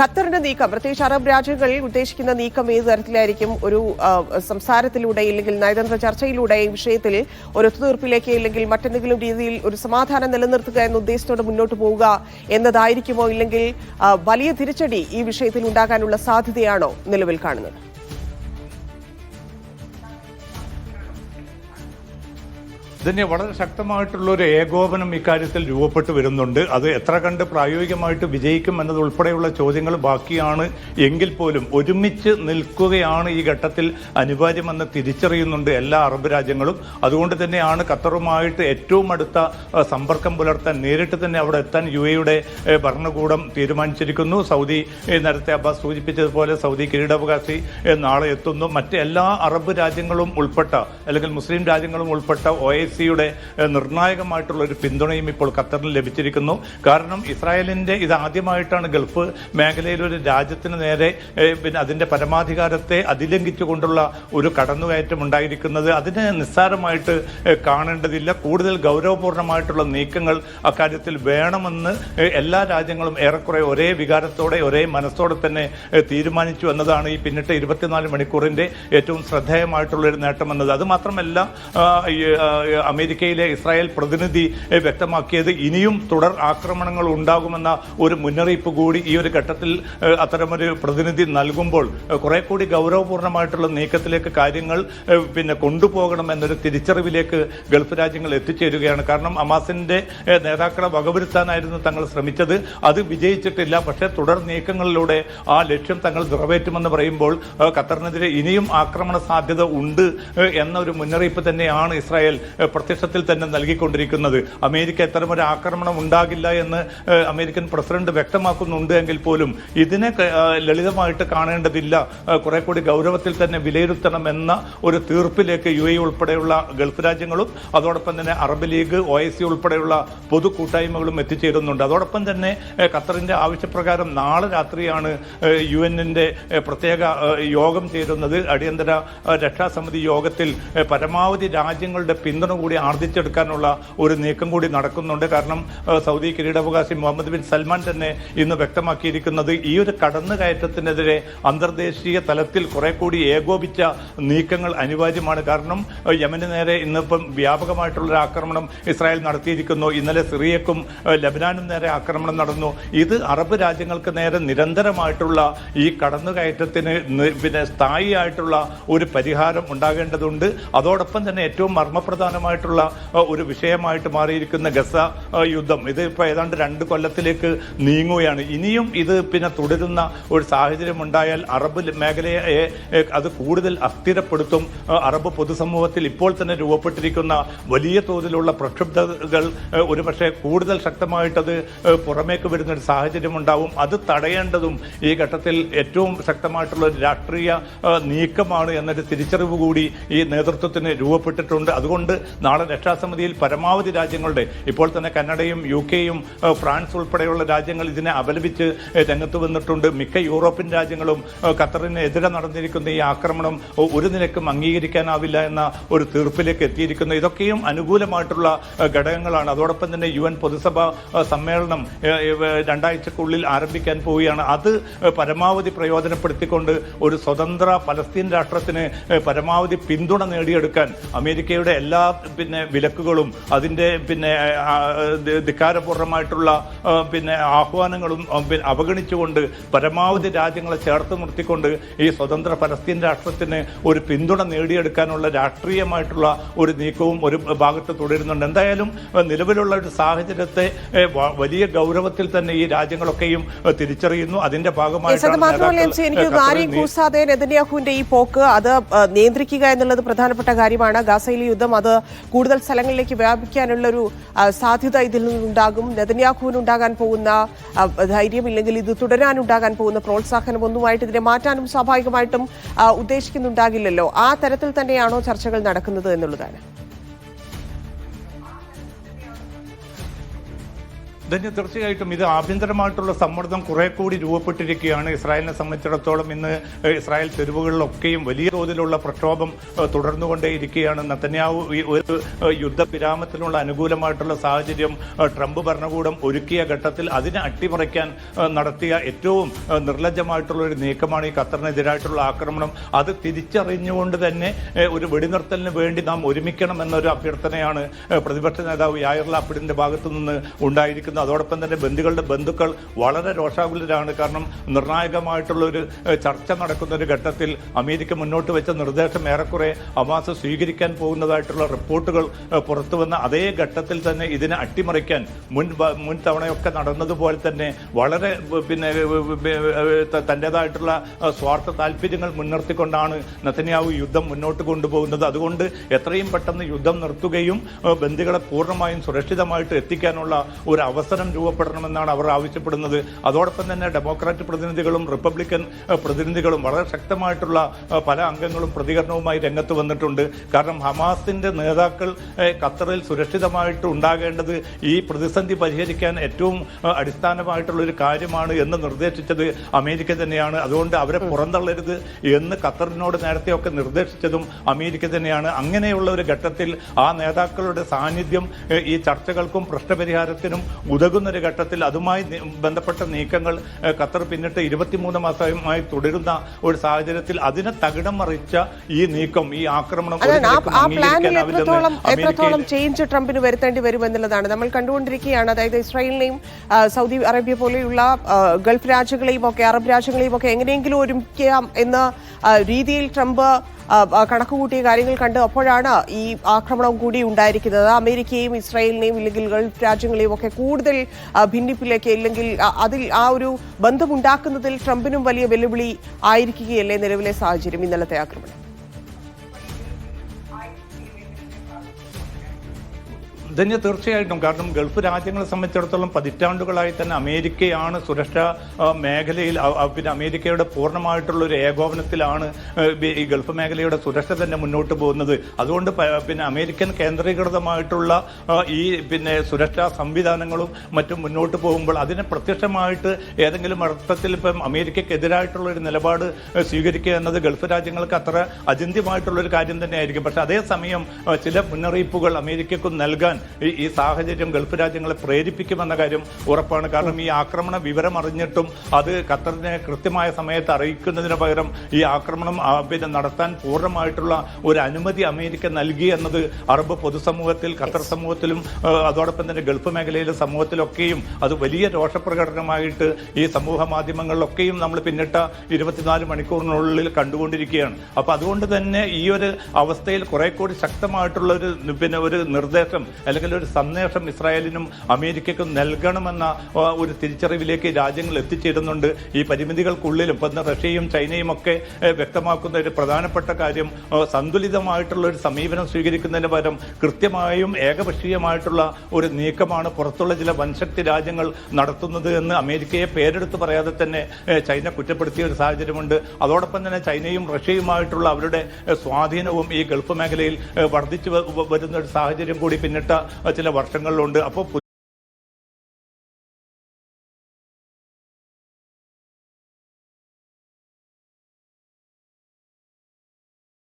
ഖത്തറിന്റെ നീക്കം പ്രത്യേകിച്ച് അറബ് രാജ്യങ്ങൾ ഉദ്ദേശിക്കുന്ന നീക്കം ഏത് തരത്തിലായിരിക്കും? ഒരു സംസാരത്തിലൂടെ ഇല്ലെങ്കിൽ നയതന്ത്ര ചർച്ചയിലൂടെ ഈ വിഷയത്തിൽ ഒരു ഒത്തുതീർപ്പിലേക്ക് ഇല്ലെങ്കിൽ മറ്റെന്തെങ്കിലും രീതിയിൽ ഒരു സമാധാനം നിലനിർത്തുക എന്ന ഉദ്ദേശത്തോടെ മുന്നോട്ട് പോവുക എന്നതായിരിക്കുമോ? ഇല്ലെങ്കിൽ വലിയ തിരിച്ചടി ഈ വിഷയത്തിൽ ഉണ്ടാകാനുള്ള സാധ്യതയാണോ നിലവിൽ കാണുന്നത്? ഇതിന് വളരെ ശക്തമായിട്ടുള്ള ഒരു ഏകോപനം ഇക്കാര്യത്തിൽ രൂപപ്പെട്ടു വരുന്നുണ്ട്. അത് എത്ര കണ്ട് പ്രായോഗികമായിട്ട് വിജയിക്കും എന്നതുൾപ്പെടെയുള്ള ചോദ്യങ്ങൾ ബാക്കിയാണ് എങ്കിൽ പോലും ഒരുമിച്ച് നിൽക്കുകയാണ് ഈ ഘട്ടത്തിൽ അനിവാര്യമെന്ന് തിരിച്ചറിയുന്നുണ്ട് എല്ലാ അറബ് രാജ്യങ്ങളും. അതുകൊണ്ട് തന്നെയാണ് ഖത്തറുമായിട്ട് ഏറ്റവും അടുത്ത സമ്പർക്കം പുലർത്താൻ നേരിട്ട് തന്നെ അവിടെ എത്താൻ യു എയുടെ ഭരണകൂടം തീരുമാനിച്ചിരിക്കുന്നു. സൗദി നേരത്തെ അബ്ബാസ് സൂചിപ്പിച്ചതുപോലെ സൗദി കിരീടാവകാശി നാളെ എത്തുന്നു. മറ്റ് എല്ലാ അറബ് രാജ്യങ്ങളും ഉൾപ്പെട്ട അല്ലെങ്കിൽ മുസ്ലിം രാജ്യങ്ങളും ഉൾപ്പെട്ട ഒ ഐ സിയുടെ നിർണായകമായിട്ടുള്ള ഒരു പിന്തുണയും ഇപ്പോൾ ഖത്തറിന് ലഭിച്ചിരിക്കുന്നു. കാരണം ഇസ്രായേലിന്റെ ഇത് ആദ്യമായിട്ടാണ് ഗൾഫ് മേഖലയിൽ ഒരു രാജ്യത്തിന് നേരെ പിന്നെ അതിന്റെ പരമാധികാരത്തെ അതിലംഘിച്ചുകൊണ്ടുള്ള ഒരു കടന്നുകയറ്റം ഉണ്ടായിരിക്കുന്നത്. അതിനെ നിസ്സാരമായിട്ട് കാണേണ്ടതില്ല. കൂടുതൽ ഗൗരവപൂർണമായിട്ടുള്ള നീക്കങ്ങൾ അക്കാര്യത്തിൽ വേണമെന്ന് എല്ലാ രാജ്യങ്ങളും ഏറെക്കുറെ ഒരേ വികാരത്തോടെ ഒരേ മനസ്സോടെ തന്നെ തീരുമാനിച്ചു എന്നതാണ് ഈ പിന്നിട്ട് ഇരുപത്തിനാല് മണിക്കൂറിന്റെ ഏറ്റവും ശ്രദ്ധേയമായിട്ടുള്ള ഒരു നേട്ടം എന്നത്. അത് മാത്രമല്ല അമേരിക്കയിലെ ഇസ്രായേൽ പ്രതിനിധി വ്യക്തമാക്കിയത് ഇനിയും തുടർ ആക്രമണങ്ങൾ ഉണ്ടാകുമെന്ന ഒരു മുന്നറിയിപ്പ് കൂടി ഈ ഒരു ഘട്ടത്തിൽ അത്തരമൊരു പ്രതിനിധി നൽകുമ്പോൾ കുറെ കൂടി ഗൗരവപൂർണമായിട്ടുള്ള നീക്കത്തിലേക്ക് കാര്യങ്ങൾ പിന്നെ കൊണ്ടുപോകണം എന്നൊരു തിരിച്ചറിവിലേക്ക് ഗൾഫ് രാജ്യങ്ങൾ എത്തിച്ചേരുകയാണ്. കാരണം അമാസിന്റെ നേതാക്കളെ വകവരുത്താനായിരുന്നു തങ്ങൾ ശ്രമിച്ചത്. അത് വിജയിച്ചിട്ടില്ല. പക്ഷേ തുടർ നീക്കങ്ങളിലൂടെ ആ ലക്ഷ്യം തങ്ങൾ നിറവേറ്റുമെന്ന് പറയുമ്പോൾ ഖത്തറിനെതിരെ ഇനിയും ആക്രമണ സാധ്യത ഉണ്ട് എന്നൊരു മുന്നറിയിപ്പ് തന്നെയാണ് ഇസ്രായേൽ പ്രത്യക്ഷത്തിൽ തന്നെ നൽകിക്കൊണ്ടിരിക്കുന്നത്. അമേരിക്ക ഇത്തരമൊരു ആക്രമണം ഉണ്ടാകില്ല എന്ന് അമേരിക്കൻ പ്രസിഡന്റ് വ്യക്തമാക്കുന്നുണ്ട് എങ്കിൽ പോലും ഇതിനെ ലളിതമായിട്ട് കാണേണ്ടതില്ല. കുറെ കൂടി ഗൗരവത്തിൽ തന്നെ വിലയിരുത്തണം എന്ന ഒരു തീർപ്പിലേക്ക് യു എ ഉൾപ്പെടെയുള്ള ഗൾഫ് രാജ്യങ്ങളും അതോടൊപ്പം തന്നെ Arab League O I C ഉൾപ്പെടെയുള്ള പൊതു കൂട്ടായ്മകളും എത്തിച്ചേരുന്നുണ്ട്. അതോടൊപ്പം തന്നെ ഖത്തറിന്റെ ആവശ്യപ്രകാരം നാളെ രാത്രിയാണ് യു എന്നിന്റെ പ്രത്യേക യോഗം ചേരുന്നത്. അടിയന്തര രക്ഷാസമിതി യോഗത്തിൽ പരമാവധി രാജ്യങ്ങളുടെ പിന്തുണ കൂടി ആർജിച്ചെടുക്കാനുള്ള ഒരു നീക്കം കൂടി നടക്കുന്നുണ്ട്. കാരണം സൗദി കിരീടാവകാശി മുഹമ്മദ് ബിൻ സൽമാൻ തന്നെ ഇന്ന് വ്യക്തമാക്കിയിരിക്കുന്നത് ഈ ഒരു കടന്നുകയറ്റത്തിനെതിരെ അന്തർദേശീയ തലത്തിൽ കുറെ കൂടി ഏകോപിച്ച നീക്കങ്ങൾ അനിവാര്യമാണ്. കാരണം യമന് നേരെ ഇന്നിപ്പം വ്യാപകമായിട്ടുള്ള ആക്രമണം ഇസ്രായേൽ നടത്തിയിരിക്കുന്നു. ഇന്നലെ സിറിയക്കും ലബനാനും നേരെ ആക്രമണം നടന്നു. ഇത് അറബ് രാജ്യങ്ങൾക്ക് നേരെ നിരന്തരമായിട്ടുള്ള ഈ കടന്നുകയറ്റത്തിന് പിന്നെ സ്ഥായിയായിട്ടുള്ള ഒരു പരിഹാരം ഉണ്ടാകേണ്ടതുണ്ട്. അതോടൊപ്പം തന്നെ ഏറ്റവും മർമ്മപ്രധാനമായിട്ടുള്ള ഏഹ്, ഒരു വിഷയമായിട്ട് മാറിയിരിക്കുന്ന ഗസ യുദ്ധം. ഇത് ഇപ്പോൾ ഏതാണ്ട് രണ്ട് കൊല്ലത്തിലേക്ക് നീങ്ങുകയാണ്. ഇനിയും ഇത് പിന്നെ തുടരുന്ന ഒരു സാഹചര്യം ഉണ്ടായാൽ അറബ് മേഖലയെ അത് കൂടുതൽ അസ്ഥിരപ്പെടുത്തും. അറബ് പൊതുസമൂഹത്തിൽ ഇപ്പോൾ തന്നെ രൂപപ്പെട്ടിരിക്കുന്ന വലിയ തോതിലുള്ള പ്രക്ഷുബ്ധതകൾ ഒരുപക്ഷെ കൂടുതൽ ശക്തമായിട്ടത് പുറമേക്ക് വരുന്ന ഒരു സാഹചര്യം ഉണ്ടാവും. അത് തടയേണ്ടതും ഈ ഘട്ടത്തിൽ ഏറ്റവും ശക്തമായിട്ടുള്ള ഒരു രാഷ്ട്രീയ നീക്കമാണ് എന്നൊരു തിരിച്ചറിവ് കൂടി ഈ നേതൃത്വത്തിന് രൂപപ്പെട്ടിട്ടുണ്ട്. അതുകൊണ്ട് നാളെ രക്ഷാസമിതിയിൽ പരമാവധി രാജ്യങ്ങളുടെ ഇപ്പോൾ തന്നെ കന്നഡയും യു കെയും ഫ്രാൻസ് ഉൾപ്പെടെയുള്ള രാജ്യങ്ങൾ ഇതിനെ അപലപിച്ച് രംഗത്ത് വന്നിട്ടുണ്ട്. മിക്ക യൂറോപ്യൻ രാജ്യങ്ങളും ഖത്തറിനെതിരെ ഖത്തറിന് നടന്നിരിക്കുന്ന ഈ ആക്രമണം ഒരു നിലക്കും അംഗീകരിക്കാനാവില്ല എന്ന ഒരു തീർപ്പിലേക്ക് എത്തിയിരിക്കുന്നു. ഇതൊക്കെയും അനുകൂലമായിട്ടുള്ള ഘടകങ്ങളാണ്. അതോടൊപ്പം തന്നെ യു എൻ പൊതുസഭ സമ്മേളനം രണ്ടാഴ്ചക്കുള്ളിൽ ആരംഭിക്കാൻ പോവുകയാണ്. അത് പരമാവധി പ്രയോജനപ്പെടുത്തിക്കൊണ്ട് ഒരു സ്വതന്ത്ര പലസ്തീൻ രാഷ്ട്രത്തിന് പരമാവധി പിന്തുണ നേടിയെടുക്കാൻ അമേരിക്കയുടെ എല്ലാ പിന്നെ വിലക്കുകളും അതിന്റെ പിന്നെ ധിക്കാരപൂർണമായിട്ടുള്ള പിന്നെ ആഹ്വാനങ്ങളും അവഗണിച്ചുകൊണ്ട് പരമാവധി രാജ്യങ്ങളെ ചേർത്ത് നിർത്തിക്കൊണ്ട് ഈ സ്വതന്ത്ര പലസ്തീൻ രാഷ്ട്രത്തിന് ഒരു പിന്തുണ നേടിയെടുക്കാനുള്ള രാഷ്ട്രീയമായിട്ടുള്ള ഒരു നീക്കവും ഒരു ഭാഗത്ത് തുടരുന്നുണ്ട്. എന്തായാലും നിലവിലുള്ള ഒരു സാഹചര്യത്തെ വലിയ ഗൗരവത്തിൽ തന്നെ ഈ രാജ്യങ്ങളൊക്കെയും തിരിച്ചറിയുന്നു. അതിന്റെ നെതന്യാഹുവിന്റെ ഈ പോക്ക് അത് നിയന്ത്രിക്കുക എന്നുള്ളത് പ്രധാനപ്പെട്ട കാര്യമാണ്. ഗാസയിലെ യുദ്ധം അത് കൂടുതൽ സ്ഥലങ്ങളിലേക്ക് വ്യാപിക്കാനുള്ള ഒരു സാധ്യത ഇതിൽ നിന്നുണ്ടാകും. നെതന്യാഹുവിന് ഉണ്ടാകാൻ പോകുന്ന ധൈര്യം ഇല്ലെങ്കിൽ ഇത് തുടരാനുണ്ടാകാൻ പോകുന്ന പ്രോത്സാഹനം ഒന്നുമായിട്ട് ഇതിനെ മാറ്റാനും സ്വാഭാവികമായിട്ടും ഉദ്ദേശിക്കുന്നുണ്ടാകില്ലല്ലോ. ആ തരത്തിൽ തന്നെയാണോ ചർച്ചകൾ നടക്കുന്നത് എന്നുള്ളതാണ്. ധന്യ തീർച്ചയായിട്ടും ഇത് ആഭ്യന്തരമായിട്ടുള്ള സമ്മർദ്ദം കുറെ കൂടി രൂപപ്പെട്ടിരിക്കുകയാണ്. ഇസ്രായേലിനെ സംബന്ധിച്ചിടത്തോളം ഇന്ന് ഇസ്രായേൽ തെരുവുകളിലൊക്കെയും വലിയ തോതിലുള്ള പ്രക്ഷോഭം തുടർന്നുകൊണ്ടേയിരിക്കുകയാണ്. നത്തന്യാവു ഒരു യുദ്ധ യുദ്ധവിരാമത്തിനുള്ള അനുകൂലമായിട്ടുള്ള സാഹചര്യം ട്രംപ് ഭരണകൂടം ഒരുക്കിയ ഘട്ടത്തിൽ അതിനെ അട്ടിമറിക്കാൻ നടത്തിയ ഏറ്റവും നിർലജ്ജമായിട്ടുള്ള ഒരു നീക്കമാണ് ഈ ഖത്തറിനെതിരായിട്ടുള്ള ആക്രമണം. അത് തിരിച്ചറിഞ്ഞുകൊണ്ട് തന്നെ ഒരു വെടിനിർത്തലിന് വേണ്ടി നാം ഒരുമിക്കണം എന്നൊരു അഭ്യർത്ഥനയാണ് പ്രതിപക്ഷ നേതാവ് യായർ ലാപ്പിഡിന്റെ ഭാഗത്തു നിന്ന് ഉണ്ടായിരിക്കുന്നത്. അതോടൊപ്പം തന്നെ ബന്ധുക്കളുടെ ബന്ധുക്കൾ വളരെ രോഷാകുലരാണ്. കാരണം നിർണായകമായിട്ടുള്ള ഒരു ചർച്ച നടക്കുന്ന ഒരു ഘട്ടത്തിൽ അമേരിക്ക മുന്നോട്ട് വെച്ച നിർദ്ദേശം ഏറെക്കുറെ അമാസ സ്വീകരിക്കാൻ പോകുന്നതായിട്ടുള്ള റിപ്പോർട്ടുകൾ പുറത്തു വന്ന അതേ ഘട്ടത്തിൽ തന്നെ ഇതിനെ അട്ടിമറിക്കാൻ മുൻ മുൻ തവണയൊക്കെ നടന്നതുപോലെ തന്നെ വളരെ പിന്നെ തന്റേതായിട്ടുള്ള സ്വാർത്ഥ താല്പര്യങ്ങൾ മുൻനിർത്തിക്കൊണ്ടാണ് നത്തനിയാവ് യുദ്ധം മുന്നോട്ട് കൊണ്ടുപോകുന്നത്. അതുകൊണ്ട് എത്രയും പെട്ടെന്ന് യുദ്ധം നിർത്തുകയും ബന്ദികളെ പൂർണമായും സുരക്ഷിതമായിട്ട് എത്തിക്കാനുള്ള ഒരു അവസരം രൂപപ്പെടണമെന്നാണ് അവർ ആവശ്യപ്പെടുന്നത്. അതോടൊപ്പം തന്നെ ഡെമോക്രാറ്റ് പ്രതിനിധികളും റിപ്പബ്ലിക്കൻ പ്രതിനിധികളും വളരെ ശക്തമായിട്ടുള്ള പല അംഗങ്ങളും പ്രതികരണവുമായി രംഗത്ത് വന്നിട്ടുണ്ട്. കാരണം ഹമാസിന്റെ നേതാക്കൾ ഖത്തറിൽ സുരക്ഷിതമായിട്ട് ഉണ്ടാകേണ്ടത് ഈ പ്രതിസന്ധി പരിഹരിക്കാൻ ഏറ്റവും അടിസ്ഥാനമായിട്ടുള്ള ഒരു കാര്യമാണ് എന്ന് നിർദ്ദേശിച്ചത് അമേരിക്ക തന്നെയാണ്. അതുകൊണ്ട് അവരെ പുറന്തള്ളരുത് എന്ന് ഖത്തറിനോട് നേരത്തെയൊക്കെ നിർദ്ദേശിച്ചതും അമേരിക്ക തന്നെയാണ്. അങ്ങനെയുള്ള ഒരു ഘട്ടത്തിൽ ആ നേതാക്കളുടെ സാന്നിധ്യം ഈ ചർച്ചകൾക്കും പ്രശ്നപരിഹാരത്തിനും ഉതകുന്ന ഒരു ഘട്ടത്തിൽ അതുമായി ബന്ധപ്പെട്ട നീക്കങ്ങൾ ഖത്തർ പിന്നിട്ട് ഇരുപത്തിമൂന്ന് മാസമായി തുടരുന്ന ഒരു സാഹചര്യത്തിൽ അതിനെ തകിടം മറിച്ച ഈ നീക്കം ഈ ആക്രമണം എത്രത്തോളം എത്രത്തോളം ചേഞ്ച് ട്രംപിന് വരുത്തേണ്ടി വരും എന്നുള്ളതാണ് നമ്മൾ കണ്ടുകൊണ്ടിരിക്കുകയാണ് അതായത് ഇസ്രായേലിനെയും സൗദി അറേബ്യ പോലെയുള്ള ഗൾഫ് രാജ്യങ്ങളെയും ഒക്കെ അറബ് രാജ്യങ്ങളെയും ഒക്കെ എങ്ങനെയെങ്കിലും ഒരുമിക്കാം എന്ന രീതിയിൽ ട്രംപ് കണക്കുകൂട്ടിയ കാര്യങ്ങൾ കണ്ട് അപ്പോഴാണ് ഈ ആക്രമണം കൂടി ഉണ്ടായിരിക്കുന്നത്. അമേരിക്കയും ഇസ്രായേലിനെയും ഇല്ലെങ്കിൽ ഗൾഫ് രാജ്യങ്ങളെയും ഒക്കെ കൂടുതൽ ഭിന്നിപ്പിലേക്ക് ഇല്ലെങ്കിൽ അതിൽ ആ ഒരു ബന്ധമുണ്ടാക്കുന്നതിൽ ട്രംപിനും വലിയ വെല്ലുവിളി ആയിരിക്കുകയല്ലേ നിലവിലെ സാഹചര്യം ഇന്നലത്തെ ആക്രമണം? ധന്യ തീർച്ചയായിട്ടും. കാരണം ഗൾഫ് രാജ്യങ്ങളെ സംബന്ധിച്ചിടത്തോളം പതിറ്റാണ്ടുകളായി തന്നെ അമേരിക്കയാണ് സുരക്ഷാ മേഖലയിൽ പിന്നെ അമേരിക്കയുടെ പൂർണമായിട്ടുള്ള ഒരു ഏകോപനത്തിലാണ് ഈ- ഗൾഫ് മേഖലയുടെ സുരക്ഷ തന്നെ മുന്നോട്ട് പോകുന്നത്. അതുകൊണ്ട് പിന്നെ അമേരിക്കൻ കേന്ദ്രീകൃതമായിട്ടുള്ള ഈ പിന്നെ സുരക്ഷാ സംവിധാനങ്ങളും മറ്റും മുന്നോട്ട് പോകുമ്പോൾ അതിനെ പ്രത്യക്ഷമായിട്ട് ഏതെങ്കിലും അർത്ഥത്തിൽ ഇപ്പം അമേരിക്കക്കെതിരായിട്ടുള്ള ഒരു നിലപാട് സ്വീകരിക്കുക എന്നത് ഗൾഫ് രാജ്യങ്ങൾക്ക് അത്ര അചിന്ത്യമായിട്ടുള്ള ഒരു കാര്യം തന്നെയായിരിക്കും. പക്ഷേ അതേസമയം ചില മുന്നറിയിപ്പുകൾ അമേരിക്കക്കും നൽകാൻ ഈ സാഹചര്യം ഗൾഫ് രാജ്യങ്ങളെ പ്രേരിപ്പിക്കുമെന്ന കാര്യം ഉറപ്പാണ്. കാരണം ഈ ആക്രമണ വിവരം അറിഞ്ഞിട്ടും അത് ഖത്തറിനെ കൃത്യമായ സമയത്ത് അറിയിക്കുന്നതിന് പകരം ഈ ആക്രമണം പിന്നെ നടത്താൻ പൂർണമായിട്ടുള്ള ഒരു അനുമതി അമേരിക്ക നൽകി എന്നത് അറബ് പൊതുസമൂഹത്തിൽ ഖത്തർ സമൂഹത്തിലും അതോടൊപ്പം തന്നെ ഗൾഫ് മേഖലയിലെ സമൂഹത്തിലൊക്കെയും അത് വലിയ രോഷപ്രകടനമായിട്ട് ഈ സമൂഹ മാധ്യമങ്ങളിലൊക്കെയും നമ്മൾ പിന്നിട്ട ഇരുപത്തിനാല് മണിക്കൂറിനുള്ളിൽ കണ്ടുകൊണ്ടിരിക്കുകയാണ്. അപ്പൊ അതുകൊണ്ട് തന്നെ ഈ ഒരു അവസ്ഥയിൽ കുറെ കൂടി ശക്തമായിട്ടുള്ള ഒരു പിന്നെ ഒരു നിർദ്ദേശം അല്ലെങ്കിൽ ഒരു സന്ദേശം ഇസ്രായേലിനും അമേരിക്കയ്ക്കും നൽകണമെന്ന ഒരു തിരിച്ചറിവിലേക്ക് രാജ്യങ്ങൾ എത്തിച്ചേരുന്നുണ്ട്. ഈ പരിമിതികൾക്കുള്ളിലും ഇപ്പം റഷ്യയും ചൈനയും ഒക്കെ വ്യക്തമാക്കുന്ന ഒരു പ്രധാനപ്പെട്ട കാര്യം സന്തുലിതമായിട്ടുള്ള ഒരു സമീപനം സ്വീകരിക്കുന്നതിന് പകരം കൃത്യമായും ഏകപക്ഷീയമായിട്ടുള്ള ഒരു നീക്കമാണ് പുറത്തുള്ള ചില വൻശക്തി രാജ്യങ്ങൾ നടത്തുന്നത് എന്ന് അമേരിക്കയെ പേരെടുത്ത് പറയാതെ തന്നെ ചൈന കുറ്റപ്പെടുത്തിയ ഒരു സാഹചര്യമുണ്ട്. അതോടൊപ്പം തന്നെ ചൈനയും റഷ്യയുമായിട്ടുള്ള അവരുടെ സ്വാധീനവും ഈ ഗൾഫ് മേഖലയിൽ വർദ്ധിച്ചു വരുന്ന ഒരു സാഹചര്യം കൂടി പിന്നിട്ട ചില വർഷങ്ങളിലുണ്ട്. അപ്പോൾ